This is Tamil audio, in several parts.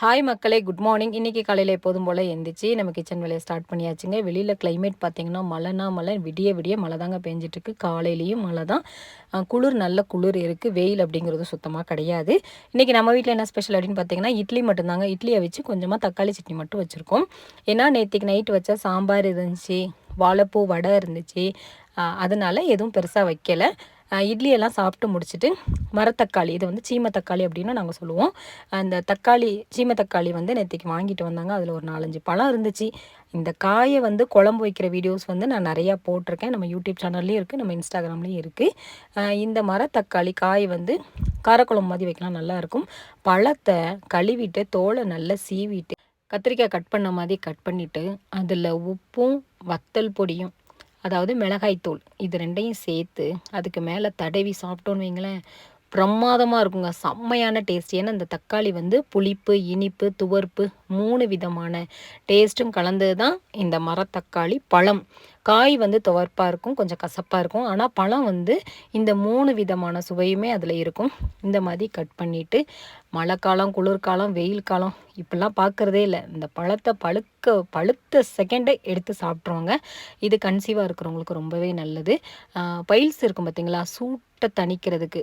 ஹாய் மக்களே. குட் மார்னிங் இன்றைக்கி காலையில் எப்போதும் போல் எந்திரிச்சு நம்ம கிச்சன் வேலையை ஸ்டார்ட் பண்ணியாச்சுங்க. வெளியில் கிளைமேட் பார்த்தீங்கன்னா மழைனா மழை விடிய விடிய மழை தாங்க பெஞ்சிட்ருக்கு காலையிலையும் மழை தான். குளிர் நல்ல குளிர் இருக்குது வெயில் அப்படிங்கிறது சுத்தமாக கிடையாது. இன்றைக்கி நம்ம வீட்டில் என்ன ஸ்பெஷல் அப்படின்னு பார்த்தீங்கன்னா இட்லி மட்டும்தாங்க. இட்லியை வச்சு கொஞ்சமாக தக்காளி சட்னி மட்டும் வச்சுருக்கோம். ஏன்னா நேற்றுக்கு நைட் வச்ச சாம்பார் இருந்துச்சு வாழைப்பூ வடை இருந்துச்சு. அதனால் எதுவும் பெருசாக வைக்கலை. இட்லியெல்லாம் சாப்பிட்டு முடிச்சுட்டு மரத்தக்காளி இது வந்து சீம தக்காளி அப்படின்னு நாங்கள் சொல்லுவோம். அந்த தக்காளி சீம தக்காளி வந்து நேற்றுக்கு வாங்கிட்டு வந்தாங்க. அதில் ஒரு நாலஞ்சு பழம் இருந்துச்சு. இந்த காயை வந்து குழம்பு வைக்கிற வீடியோஸ் வந்து நான் நிறையா போட்டிருக்கேன். நம்ம யூடியூப் சேனல்லையும் இருக்குது நம்ம இன்ஸ்டாகிராம்லேயும் இருக்குது இந்த மரத்தக்காளி காய் வந்து காரக்குழம்பு மாதிரி வைக்கலாம் நல்லாயிருக்கும் பழத்தை கழுவிட்டு தோலை நல்லா சீவிட்டு கத்திரிக்காய் கட் பண்ண மாதிரி கட் பண்ணிவிட்டு அதில் உப்பும் வத்தல் பொடியும் அதாவது மிளகாய்த்தூள் இது ரெண்டையும் சேர்த்து அதுக்கு மேலே தடவி சாப்பிட்டோன்னு வைங்களேன் பிரமாதமாக இருக்குங்க. செம்மையான டேஸ்ட் ஏன்னா இந்த தக்காளி வந்து புளிப்பு இனிப்பு துவர்ப்பு மூணு விதமான டேஸ்ட்டும் கலந்தது தான் இந்த மரத்தக்காளி பழம். காய் வந்து துவர்ப்பாக இருக்கும் கொஞ்சம் கசப்பாக இருக்கும். ஆனால் பழம் வந்து இந்த மூணு விதமான சுவையுமே அதில் இருக்கும். இந்த மாதிரி கட் பண்ணிவிட்டு மழை காலம் குளிர்காலம் வெயில் காலம் இப்படிலாம் பார்க்குறதே இல்லை. இந்த பழத்தை பழுக்க பழுத்த செகண்டே எடுத்து சாப்பிட்ருவாங்க இது கன்சீவாக இருக்கிறவங்களுக்கு ரொம்பவே நல்லது. பைல்ஸ் இருக்கும் பார்த்தீங்களா சூட்டை தணிக்கிறதுக்கு.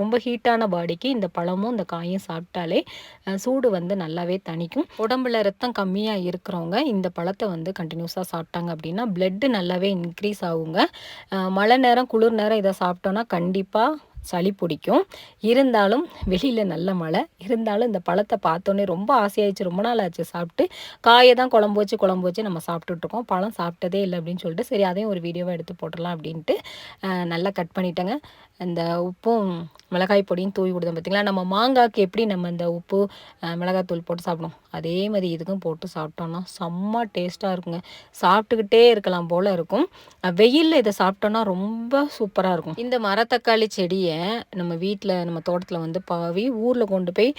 ரொம்ப ஹீட்டான பாடிக்கு இந்த பழமும் இந்த காயும் சாப்பிட்டாலே சூடு வந்து நல்லாவே தணிக்கும். உடம்புல ரத்தம் கம்மியாக இருக்கிறவங்க இந்த பழத்தை வந்து கண்டினியூஸாக சாப்பிட்டாங்க அப்படின்னா பிளட்டு நல்லாவே இன்க்ரீஸ் ஆகுங்க. மழை நேரம் குளிர் நேரம் இதை சாப்பிட்டோன்னா கண்டிப்பாக சளி பிடிக்கும். இருந்தாலும் வெளியில் நல்ல மழை. இருந்தாலும் இந்த பழத்தை பார்த்தோன்னே ரொம்ப ஆசையாயிடுச்சு. ரொம்ப நாள் ஆச்சு சாப்பிட்டு. காயை தான் குழம்பு வச்சு குழம்பு வச்சு நம்ம சாப்பிட்டுட்ருக்கோம் பழம் சாப்பிட்டதே இல்லை அப்படின்னு சொல்லிட்டு சரி அதையும் ஒரு வீடியோவாக எடுத்து போட்டுடலாம் அப்படின்ட்டு நல்லா கட் பண்ணிட்டேங்க. இந்த உப்பும் மிளகாய் பொடியும் தூவி கொடுத்தோம் பார்த்தீங்களா நம்ம மாங்காய்க்கு எப்படி நம்ம இந்த உப்பு ஆஹ் மிளகாய் தூள் போட்டு சாப்பிடும் அதே மாதிரி இதுக்கும் போட்டு சாப்பிட்டோன்னா செம்ம டேஸ்ட்டாக இருக்குங்க. சாப்பிட்டுக்கிட்டே இருக்கலாம் போல் இருக்கும். வெயிலில் இதை சாப்பிட்டோன்னா ரொம்ப சூப்பராக இருக்கும். இந்த மரத்தக்காளி செடியை நம்ம வீட்டில் நம்ம தோட்டத்தில் வந்து பாவி ஊரில் கொண்டு போய்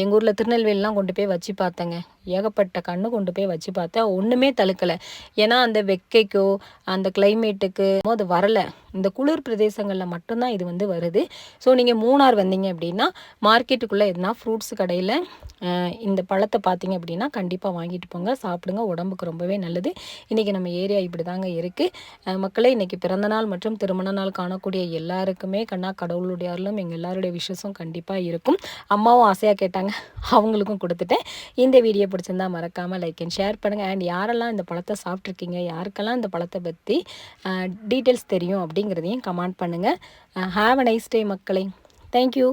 எங்கள் ஊரில் திருநெல்வேலிலாம் கொண்டு போய் வச்சு பார்த்தேங்க. ஏகப்பட்ட கண்ணு கொண்டு போய் வச்சு பார்த்தா ஒன்றுமே தழுக்கலை. ஏன்னா அந்த வெக்கைக்கோ அந்த கிளைமேட்டுக்கு அது வரலை. இந்த குளிர் பிரதேசங்களில் மட்டும்தான் இது வந்து வருது. ஸோ நீங்கள் மூணார் வந்தீங்க அப்படின்னா மார்க்கெட்டுக்குள்ளே எதுனா ஃப்ரூட்ஸ் கடையில் இந்த பழத்தை பார்த்தீங்க அப்படின்னா கண்டிப்பாக வாங்கிட்டு போங்க. சாப்பிடுங்க உடம்புக்கு ரொம்பவே நல்லது. இன்றைக்கி நம்ம ஏரியா இப்படி தாங்க இருக்குது மக்களே இன்றைக்கி பிறந்த நாள் மற்றும் திருமண நாள் காணக்கூடிய எல்லாருக்குமே கண்ணா கடவுளுடைய அருளும் எங்கள் எல்லாருடைய விஷஸும் கண்டிப்பாக இருக்கும். அம்மாவும் ஆசையாக கேட்டாங்க. அவங்களுக்கும் கொடுத்துட்டேன். இந்த வீடியோ பிடிச்சிருந்தா மறக்காமல் லைக் அண்ட் ஷேர் பண்ணுங்கள் அண்ட் யாரெல்லாம் இந்த பழத்தை சாப்பிட்ருக்கீங்க யாருக்கெல்லாம் இந்த பழத்தை பற்றி டீட்டெயில்ஸ் தெரியும் அப்படிங்கிறதையும் கமெண்ட் பண்ணுங்கள் ஹாவ் அ நைஸ் டே மக்களே. தேங்க்யூ